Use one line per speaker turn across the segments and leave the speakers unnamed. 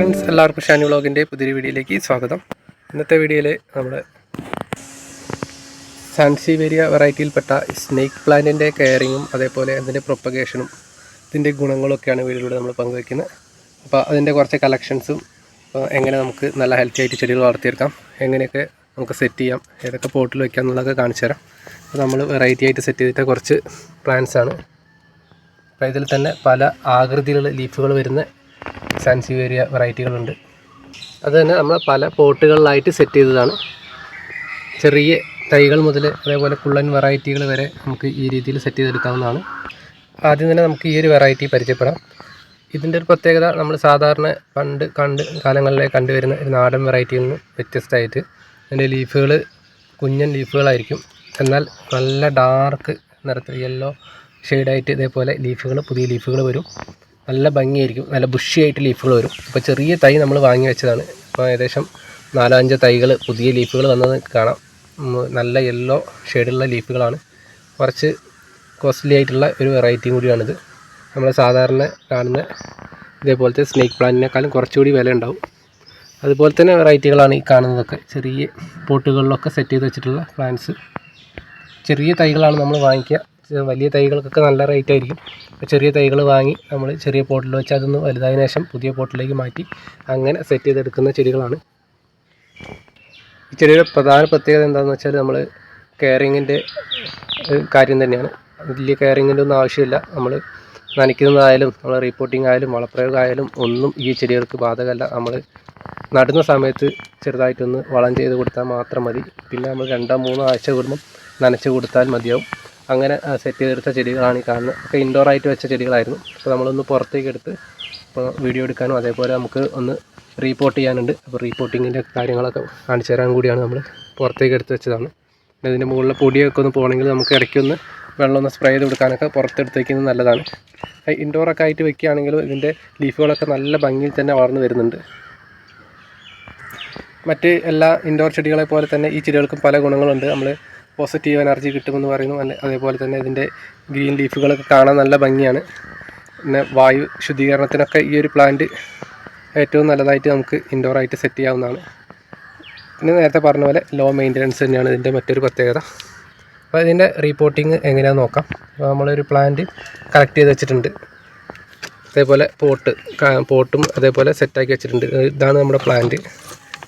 Friends എല്ലാവർക്കും ഷാനി വ്ളോഗിന്റെ പുതിയൊരു വീഡിയോയിലേക്ക് സ്വാഗതം. ഇന്നത്തെ വീഡിയോയിൽ നമ്മുടെ സാൻസിവേരിയ വെറൈറ്റിയിൽപ്പെട്ട സ്നേക്ക് പ്ലാന്റിന്റെ കെയറിങ്ങും അതേപോലെ അതിന്റെ പ്രൊപ്പഗേഷനും ഇതിന്റെ ഗുണങ്ങളൊക്കെയാണ് വീഡിയോയിലൂടെ നമ്മൾ പങ്കുവയ്ക്കുന്നത് അപ്പോൾ അതിന്റെ കുറച്ച് കളക്ഷൻസും എങ്ങനെ നമുക്ക് നല്ല ഹെൽത്തി ആയിട്ട് ചെടികൾ വളർത്തിയെടുക്കാം എങ്ങനെയൊക്കെ നമുക്ക് സെറ്റ് ചെയ്യാം ഏതൊക്കെ പോട്ടിൽ വയ്ക്കാം എന്നുള്ളതൊക്കെ കാണിച്ചു തരാം. അപ്പോൾ നമ്മൾ വെറൈറ്റി ആയിട്ട് സെറ്റ് ചെയ്തിട്ട് കുറച്ച് പ്ലാന്റ്സാണ് അപ്പോൾ ഇതിൽ തന്നെ പല ആകൃതിയിലുള്ള ലീഫുകൾ വരുന്ന സാൻസിവേരിയ വെറൈറ്റികളുണ്ട്. അത് തന്നെ നമ്മൾ പല പോട്ടുകളിലായിട്ട് സെറ്റ് ചെയ്തതാണ്. ചെറിയ തൈകൾ മുതൽ അതേപോലെ കുള്ളൻ വെറൈറ്റികൾ വരെ നമുക്ക് ഈ രീതിയിൽ സെറ്റ് ചെയ്തെടുക്കാവുന്നതാണ്. ആദ്യം തന്നെ നമുക്ക് ഈ ഒരു വെറൈറ്റി പരിചയപ്പെടാം. ഇതിന്റെ ഒരു പ്രത്യേകത നമ്മൾ സാധാരണ പണ്ട് കണ്ട് കാലങ്ങളിലെ കണ്ടുവരുന്ന ഒരു നാടൻ വെറൈറ്റിയിൽ നിന്ന് വ്യത്യസ്തമായിട്ട് അതിന്റെ ലീഫുകൾ കുഞ്ഞൻ ലീഫുകളായിരിക്കും. എന്നാൽ നല്ല ഡാർക്ക് നിറത്തിൽ യെല്ലോ ഷെയ്ഡായിട്ട് ഇതേപോലെ ലീഫുകൾ പുതിയ ലീഫുകൾ വരും. നല്ല ഭംഗിയായിരിക്കും. നല്ല ബുഷിയായിട്ട് ലീഫുകൾ വരും. അപ്പോൾ ചെറിയ തൈ നമ്മൾ വാങ്ങി വെച്ചതാണ്. അപ്പോൾ ഏകദേശം നാലഞ്ച് തൈകൾ പുതിയ ലീഫുകൾ വന്നത് കാണാം. നല്ല യെല്ലോ ഷെയ്ഡുള്ള ലീഫുകളാണ് കുറച്ച് കോസ്റ്റ്ലി ആയിട്ടുള്ള ഒരു വെറൈറ്റിയും കൂടിയാണിത്. നമ്മൾ സാധാരണ കാണുന്ന ഇതേപോലത്തെ സ്നേക്ക് പ്ലാന്റിനേക്കാളും കുറച്ചുകൂടി വില ഉണ്ടാവും. അതുപോലെ തന്നെ വെറൈറ്റികളാണ് ഈ കാണുന്നതൊക്കെ. ചെറിയ പോട്ടുകളിലൊക്കെ സെറ്റ് ചെയ്ത് വെച്ചിട്ടുള്ള പ്ലാന്റ്സ് ചെറിയ തൈകളാണ് നമ്മൾ വാങ്ങിക്കുക. വലിയ തൈകൾക്കൊക്കെ നല്ല റേറ്റ് ആയിരിക്കും. അപ്പോൾ ചെറിയ തൈകൾ വാങ്ങി നമ്മൾ ചെറിയ പോട്ടിൽ വെച്ച് അതൊന്ന് വലുതായതിനു ശേഷം പുതിയ പോട്ടിലേക്ക് മാറ്റി അങ്ങനെ സെറ്റ് ചെയ്തെടുക്കുന്ന ചെടികളാണ്. ഈ ചെടിയുടെ പ്രധാന പ്രത്യേകത എന്താണെന്ന് വെച്ചാൽ നമ്മൾ കെയറിങ്ങിന്റെ കാര്യം തന്നെയാണ്. വലിയ കെയറിങ്ങിന്റെ ഒന്നും ആവശ്യമില്ല. നമ്മൾ നനയ്ക്കുന്നതായാലും നമ്മൾ റിപ്പോർട്ടിംഗ് ആയാലും വളപ്രയോഗം ആയാലും ഒന്നും ഈ ചെടികൾക്ക് ബാധകമല്ല. നമ്മൾ നടുന്ന സമയത്ത് ചെറുതായിട്ടൊന്ന് വളം ചെയ്ത് കൊടുത്താൽ മാത്രം മതി. പിന്നെ നമ്മൾ രണ്ടോ മൂന്നോ ആഴ്ച കൂടുമ്പം നനച്ച് കൊടുത്താൽ മതിയാവും. അങ്ങനെ സെറ്റ് ചെയ്തെടുത്ത ചെടികളാണ് ഈ കാണുന്നത്. ഒക്കെ ഇൻഡോർ ആയിട്ട് വെച്ച ചെടികളായിരുന്നു. അപ്പോൾ നമ്മളൊന്ന് പുറത്തേക്ക് എടുത്ത് ഇപ്പോൾ വീഡിയോ എടുക്കാനും അതേപോലെ നമുക്ക് ഒന്ന് റീപോർട്ട് ചെയ്യാനുണ്ട്. അപ്പോൾ റീപോർട്ടിങ്ങിന്റെ കാര്യങ്ങളൊക്കെ കാണിച്ചു തരാൻ കൂടിയാണ് നമ്മൾ പുറത്തേക്ക് എടുത്ത് വെച്ചതാണ്. പിന്നെ ഇതിന്റെ മുകളിലെ പൊടിയൊക്കെ ഒന്ന് പോകണമെങ്കിൽ നമുക്ക് ഇടയ്ക്കൊന്ന് വെള്ളം ഒന്ന് സ്പ്രേ ചെയ്ത് കൊടുക്കാനൊക്കെ പുറത്തെടുത്തേക്കുന്നത് നല്ലതാണ്. ഇൻഡോറൊക്കെ ആയിട്ട് വെക്കുകയാണെങ്കിൽ ഇതിന്റെ ലീഫുകളൊക്കെ നല്ല ഭംഗിയിൽ തന്നെ വളർന്നു വരുന്നുണ്ട്. മറ്റ് എല്ലാ ഇൻഡോർ ചെടികളെ പോലെ തന്നെ ഈ ചെടികൾക്കും പല ഗുണങ്ങളുണ്ട്. നമ്മൾ പോസിറ്റീവ് എനർജി കിട്ടുമെന്ന് പറയുന്നു. അതേപോലെ തന്നെ ഇതിന്റെ ഗ്രീൻ ലീഫുകളൊക്കെ കാണാൻ നല്ല ഭംഗിയാണ്. പിന്നെ വായു ശുദ്ധീകരണത്തിനൊക്കെ ഈ ഒരു പ്ലാന്റ് ഏറ്റവും നല്ലതായിട്ട് നമുക്ക് ഇൻഡോറായിട്ട് സെറ്റ് ചെയ്യാവുന്നതാണ്. പിന്നെ നേരത്തെ പറഞ്ഞ പോലെ ലോ മെയിന്റനൻസ് തന്നെയാണ് ഇതിന്റെ മറ്റൊരു പ്രത്യേകത. അപ്പോൾ ഇതിന്റെ റീപോർട്ടിങ് എങ്ങനെയാണെന്ന് നോക്കാം. അപ്പോൾ നമ്മളൊരു പ്ലാന്റ് കളക്ട് ചെയ്ത് വെച്ചിട്ടുണ്ട്. അതേപോലെ പോട്ട് പോട്ടും അതേപോലെ സെറ്റാക്കി വെച്ചിട്ടുണ്ട്. ഇതാണ് നമ്മുടെ പ്ലാന്റ്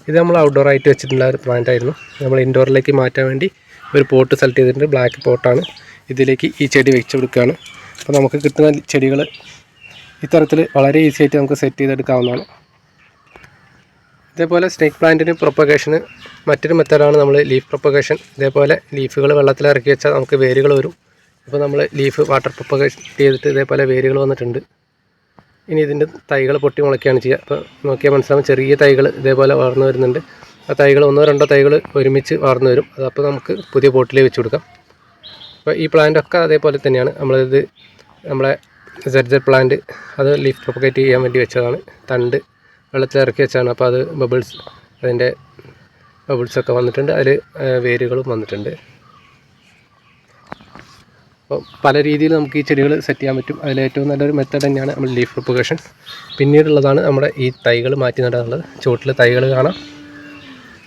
ഇത് നമ്മൾ ഔട്ട്ഡോർ ആയിട്ട് വെച്ചിട്ടുള്ള ഒരു പ്ലാന്റ് ആയിരുന്നു. നമ്മൾ ഇൻഡോറിലേക്ക് മാറ്റാൻ വേണ്ടി ഒരു പോട്ട് സെലക്ട് ചെയ്തിട്ടുണ്ട്. ബ്ലാക്ക് പോട്ടാണ് ഇതിലേക്ക് ഈ ചെടി വെച്ച് കൊടുക്കുകയാണ്. അപ്പോൾ നമുക്ക് കിട്ടുന്ന ചെടികൾ ഇത്തരത്തിൽ വളരെ ഈസി ആയിട്ട് നമുക്ക് സെറ്റ് ചെയ്തെടുക്കാവുന്നതാണ്. ഇതേപോലെ സ്നേക്ക് പ്ലാന്റിന് പ്രൊപ്പഗേഷന് മറ്റൊരു മെത്തേഡാണ് നമ്മൾ ലീഫ് പ്രൊപ്പഗേഷൻ ഇതേപോലെ ലീഫുകൾ വെള്ളത്തിൽ ഇറക്കി വെച്ചാൽ നമുക്ക് വേരുകൾ വരും. ഇപ്പോൾ നമ്മൾ ലീഫ് വാട്ടർ പ്രൊപ്പഗേഷൻ ചെയ്തിട്ട് ഇതേപോലെ വേരുകൾ വന്നിട്ടുണ്ട്. ഇനി ഇതിന്റെ തൈകൾ പൊട്ടി മുളയ്ക്കുകയാണ് ചെയ്യുക. അപ്പോൾ നോക്കിയാൽ മനസ്സിലാവും ചെറിയ തൈകൾ ഇതേപോലെ വളർന്നു വരുന്നുണ്ട്. തൈകൾ ഒന്നോ രണ്ടോ തൈകൾ ഒരുമിച്ച് വളർന്നു വരും. അതപ്പോൾ നമുക്ക് പുതിയ പോട്ടിലേക്ക് വെച്ച് കൊടുക്കാം. അപ്പോൾ ഈ പ്ലാന്റ് ഒക്കെ അതേപോലെ തന്നെയാണ്. നമ്മളിത് നമ്മളെ സെഡ് പ്ലാന്റ് അത് ലീഫ് പ്രൊപ്പഗേറ്റ് ചെയ്യാൻ വേണ്ടി വെച്ചതാണ്. തണ്ട് വെള്ളത്തിൽ ഇറക്കി വെച്ചാണ്. അപ്പോൾ അത് ബബിൾസ് അതിന്റെ ബബിൾസൊക്കെ വന്നിട്ടുണ്ട്. അതിൽ വേരുകളും വന്നിട്ടുണ്ട്. അപ്പോൾ പല രീതിയിൽ നമുക്ക് ഈ ചെടികൾ സെറ്റ് ചെയ്യാൻ പറ്റും. അതിൽ ഏറ്റവും നല്ലൊരു മെത്തേഡ് തന്നെയാണ് നമ്മൾ ലീഫ് പ്രൊപ്പഗേഷൻ പിന്നീടുള്ളതാണ് നമ്മുടെ ഈ തൈകൾ മാറ്റി നടാനുള്ളത്. ചുവട്ടിൽ തൈകൾ കാണാം.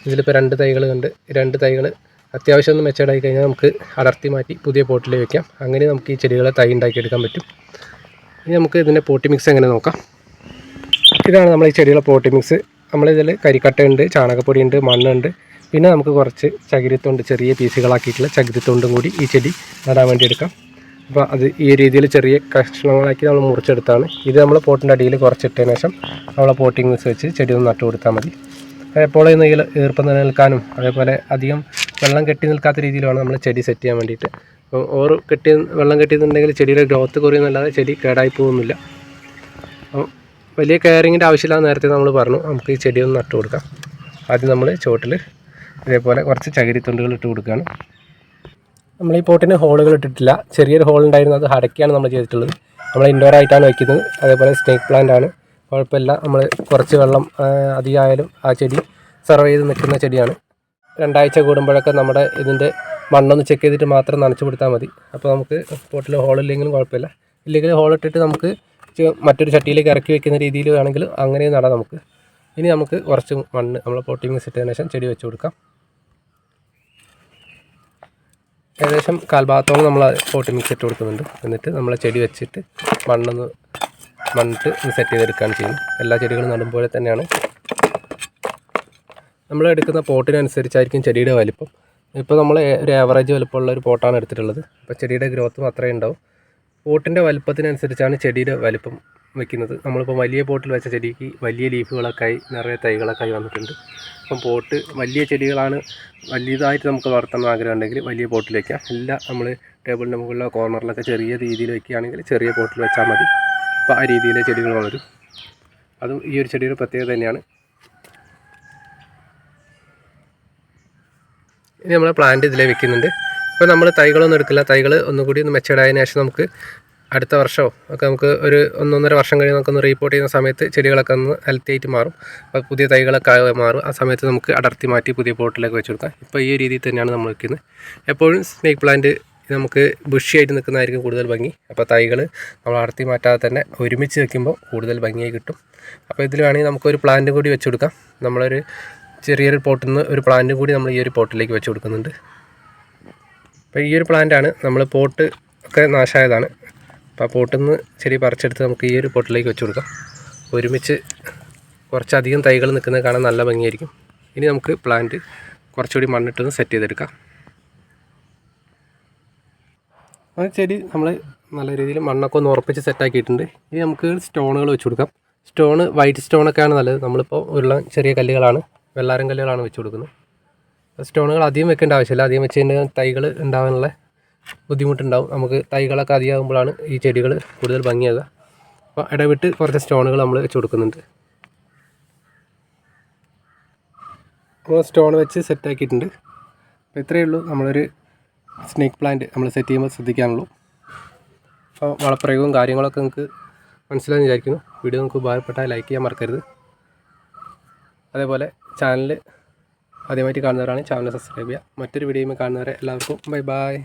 ഇതിലിപ്പോൾ രണ്ട് തൈകൾ കണ്ട് രണ്ട് തൈകൾ അത്യാവശ്യം ഒന്ന് മെച്ചേർഡായി കഴിഞ്ഞാൽ നമുക്ക് അടർത്തി മാറ്റി പുതിയ പോട്ടിൽ വയ്ക്കാം അങ്ങനെ നമുക്ക് ഈ ചെടികളെ തൈ ഉണ്ടാക്കിയെടുക്കാൻ പറ്റും. ഇനി നമുക്ക് ഇതിന്റെ പോട്ടി മിക്സ് എങ്ങനെ നോക്കാം. ഇതാണ് നമ്മൾ ഈ ചെടികളെ പോട്ടി മിക്സ് നമ്മളിതിൽ കരിക്കട്ടയുണ്ട് ചാണകപ്പൊടിയുണ്ട് മണ്ണുണ്ട്. പിന്നെ നമുക്ക് കുറച്ച് ചകിരിത്തൊണ്ട് ചെറിയ പീസുകളാക്കിയിട്ടുള്ള ചകിരിത്തൊണ്ടും കൂടി ഈ ചെടി നടാൻ വേണ്ടി എടുക്കാം. അപ്പോൾ അത് ഈ രീതിയിൽ ചെറിയ കഷ്ണങ്ങളാക്കി നമ്മൾ മുറിച്ചെടുത്താണ്. ഇത് നമ്മൾ പോട്ടിന്റെ അടിയിൽ കുറച്ചിട്ടതിന് ശേഷം നമ്മളെ പോട്ടിങ് മിക്സ് വെച്ച് ചെടി ഒന്ന് നട്ടു കൊടുത്താൽ മതി. എപ്പോഴും ഈ ഈർപ്പം നിലനിൽക്കാനും അതേപോലെ അധികം വെള്ളം കെട്ടി നിൽക്കാത്ത രീതിയിലാണ് നമ്മൾ ചെടി സെറ്റ് ചെയ്യാൻ വേണ്ടിയിട്ട്. അപ്പോൾ ഓറ് കെട്ടി വെള്ളം കെട്ടിയിട്ടുണ്ടെങ്കിൽ ചെടിയുടെ ഗ്രോത്ത് കുറയുന്നല്ലാതെ ചെടി കേടായി പോകുന്നില്ല. അപ്പം വലിയ കെയറിങ്ങിന്റെ ആവശ്യമില്ല നേരത്തെ നമ്മൾ പറഞ്ഞു നമുക്ക് ഈ ചെടി ഒന്ന് നട്ടു കൊടുക്കാം. ആദ്യം നമ്മൾ ചുവട്ടിൽ ഇതേപോലെ കുറച്ച് ചകിരിത്തുണ്ടുകൾ ഇട്ട് കൊടുക്കുകയാണ് നമ്മൾ ഈ പോട്ടിന് ഹോളുകൾ ഇട്ടിട്ടില്ല. ചെറിയൊരു ഹോൾ ഉണ്ടായിരുന്നു അത് അടയ്ക്കാണ് നമ്മൾ ചെയ്തിട്ടുള്ളത്. നമ്മൾ ഇൻഡോർ ആയിട്ടാണ് വയ്ക്കുന്നത് അതേപോലെ സ്നേക്ക് പ്ലാന്റ് ആണ്. കുഴപ്പമില്ല. നമ്മൾ കുറച്ച് വെള്ളം അധികമായാലും ആ ചെടി സർവ് ചെയ്ത് നിൽക്കുന്ന ചെടിയാണ്. രണ്ടാഴ്ച കൂടുമ്പോഴൊക്കെ നമ്മുടെ ഇതിന്റെ മണ്ണൊന്ന് ചെക്ക് ചെയ്തിട്ട് മാത്രം നനച്ചു കൊടുത്താൽ മതി. അപ്പോൾ നമുക്ക് പോട്ടിൽ ഹോളില്ലെങ്കിലും കുഴപ്പമില്ല. ഇല്ലെങ്കിൽ ഹോൾ ഇട്ടിട്ട് നമുക്ക് മറ്റൊരു ചട്ടിയിലേക്ക് ഇറക്കി വെക്കുന്ന രീതിയിൽ വേണമെങ്കിൽ അങ്ങനെയും നടാം നമുക്ക്. ഇനി നമുക്ക് കുറച്ച് മണ്ണ് നമ്മൾ പോട്ടി മിക്സ് ഇട്ടതിന് ശേഷം ചെടി വെച്ച് കൊടുക്കാം. ഏകദേശം കാൽഭാഗത്തോളം നമ്മൾ പോട്ടി മിക്സ് ഇട്ട് കൊടുക്കുന്നുണ്ട്. എന്നിട്ട് നമ്മൾ ചെടി വെച്ചിട്ട് മണ്ണൊന്ന് മണ്ണിട്ട് സെറ്റ് ചെയ്തെടുക്കുകയാണ് ചെയ്യുന്നത്. എല്ലാ ചെടികളും നടുമ്പോലെ തന്നെയാണ്. നമ്മൾ എടുക്കുന്ന പോട്ടിനനുസരിച്ചായിരിക്കും ചെടിയുടെ വലിപ്പം. ഇപ്പോൾ നമ്മൾ ഒരു ആവറേജ് വലിപ്പമുള്ള ഒരു പോട്ടാണ് എടുത്തിട്ടുള്ളത്. അപ്പോൾ ചെടിയുടെ ഗ്രോത്തും അത്രയും ഉണ്ടാവും. പോട്ടിന്റെ വലിപ്പത്തിനനുസരിച്ചാണ് ചെടിയുടെ വലിപ്പം വെക്കുന്നത്. നമ്മളിപ്പോൾ വലിയ പോട്ടിൽ വെച്ച ചെടിക്ക് വലിയ ലീഫുകളൊക്കെ ആയി നിറയെ തൈകളൊക്കെ ആയി വന്നിട്ടുണ്ട്. അപ്പം പോട്ട് വലിയ ചെടികളാണ് വലിയതായിട്ട് നമുക്ക് വളർത്തണം ആഗ്രഹം ഉണ്ടെങ്കിൽ വലിയ പോട്ടിൽ വയ്ക്കാം എല്ലാം നമ്മൾ ടേബിളിന്റെ മുകളിലോ കോർണറിലൊക്കെ ചെറിയ രീതിയിൽ വയ്ക്കുകയാണെങ്കിൽ ചെറിയ പോട്ടിൽ വെച്ചാൽ മതി. അപ്പോൾ ആ രീതിയിലെ ചെടികൾ വളരും അതും ഈ ഒരു ചെടിയുടെ പ്രത്യേകത തന്നെയാണ്. ഇനി നമ്മൾ പ്ലാന്റ് ഇതിലേ വെക്കുന്നുണ്ട്. ഇപ്പോൾ നമ്മൾ തൈകളൊന്നും എടുക്കില്ല. തൈകൾ ഒന്നുകൂടി ഒന്ന് മെച്ചൂർഡായതിനു ശേഷം നമുക്ക് അടുത്ത വർഷമോ ഒക്കെ നമുക്ക് ഒരു ഒന്നൊന്നര വർഷം കഴിഞ്ഞ് നമുക്കൊന്ന് റീപ്പോർട്ട് ചെയ്യുന്ന സമയത്ത് ചെടികളൊക്കെ ഒന്ന് ഹെൽത്തി ആയിട്ട് മാറും. അപ്പോൾ പുതിയ തൈകളൊക്കെ മാറും. ആ സമയത്ത് നമുക്ക് അടർത്തി മാറ്റി പുതിയ പോട്ടിലൊക്കെ വെച്ച് കൊടുക്കാം. ഇപ്പോൾ ഈ രീതിയിൽ തന്നെയാണ് നമ്മൾ വയ്ക്കുന്നത് എപ്പോഴും സ്നേക്ക് പ്ലാന്റ് നമുക്ക് ബുഷിയായിട്ട് നിൽക്കുന്നതായിരിക്കും കൂടുതൽ ഭംഗി. അപ്പോൾ തൈകൾ നമ്മൾ അടർത്തി മാറ്റാതെ തന്നെ ഒരുമിച്ച് വെക്കുമ്പോൾ കൂടുതൽ ഭംഗിയായി കിട്ടും. അപ്പോൾ ഇതിൽ വേണമെങ്കിൽ നമുക്കൊരു പ്ലാന്റ് കൂടി വെച്ച് കൊടുക്കാം. നമ്മളൊരു ചെറിയൊരു പോട്ടിൽ നിന്ന് ഒരു പ്ലാന്റും കൂടി നമ്മൾ ഈ ഒരു പോട്ടിലേക്ക് വെച്ച് കൊടുക്കുന്നുണ്ട്. അപ്പോൾ ഈ ഒരു പ്ലാന്റാണ് നമ്മൾ പോട്ട് ഒക്കെ നാശമായതാണ്. അപ്പോൾ ആ പോട്ടിൽ നിന്ന് ചെറിയ പറിച്ചെടുത്ത് നമുക്ക് ഈ ഒരു പോട്ടിലേക്ക് വെച്ച് കൊടുക്കാം. ഒരുമിച്ച് കുറച്ചധികം തൈകൾ നിൽക്കുന്നത് കാണാൻ നല്ല ഭംഗിയായിരിക്കും. ഇനി നമുക്ക് പ്ലാന്റ് കുറച്ചുകൂടി മണ്ണിട്ടൊന്ന് സെറ്റ് ചെയ്തെടുക്കാം. ആ ചെടി നമ്മൾ നല്ല രീതിയിൽ മണ്ണൊക്കെ ഒന്ന് ഉറപ്പിച്ച് സെറ്റാക്കിയിട്ടുണ്ട് ഇനി നമുക്ക് സ്റ്റോണുകൾ വെച്ച് കൊടുക്കാം. സ്റ്റോണ് വൈറ്റ് സ്റ്റോണൊക്കെയാണ് നല്ലത്. നമ്മളിപ്പോൾ ഉള്ള ചെറിയ കല്ലുകളാണ്. വെള്ളാരം കല്ലുകളാണ് വെച്ച് കൊടുക്കുന്നത്. സ്റ്റോണുകൾ അധികം വെക്കേണ്ട ആവശ്യമില്ല. അധികം വെച്ച് കഴിഞ്ഞാൽ തൈകൾ ഉണ്ടാകാനുള്ള ബുദ്ധിമുട്ടുണ്ടാവും. നമുക്ക് തൈകളൊക്കെ അധികമാകുമ്പോഴാണ് ഈ ചെടികൾ കൂടുതൽ ഭംഗിയാകുക അപ്പോൾ ഇടവിട്ട് കുറച്ച് സ്റ്റോണുകൾ നമ്മൾ വെച്ച് കൊടുക്കുന്നുണ്ട്. സ്റ്റോൺ വെച്ച് സെറ്റാക്കിയിട്ടുണ്ട് അപ്പോൾ ഇത്രയേ ഉള്ളൂ. നമ്മളൊരു സ്നേക്ക് പ്ലാന്റ് നമ്മൾ സെറ്റ് ചെയ്യുമ്പോൾ ശ്രദ്ധിക്കാനുള്ളൂ. അപ്പോൾ വളപ്രയോഗവും കാര്യങ്ങളൊക്കെ നിങ്ങൾക്ക് മനസ്സിലായെന്ന് വിചാരിക്കുന്നു. വീഡിയോ നിങ്ങൾക്ക് ഉപകാരപ്പെട്ടാൽ ലൈക്ക് ചെയ്യാൻ മറക്കരുത്. അതേപോലെ ചാനൽ ആദ്യമായിട്ട് കാണുന്നവരാണ് ചാനൽ സബ്സ്ക്രൈബ് ചെയ്യുക. മറ്റൊരു വീഡിയോയിൽ കാണുന്നവരെ എല്ലാവർക്കും ബൈ ബൈ.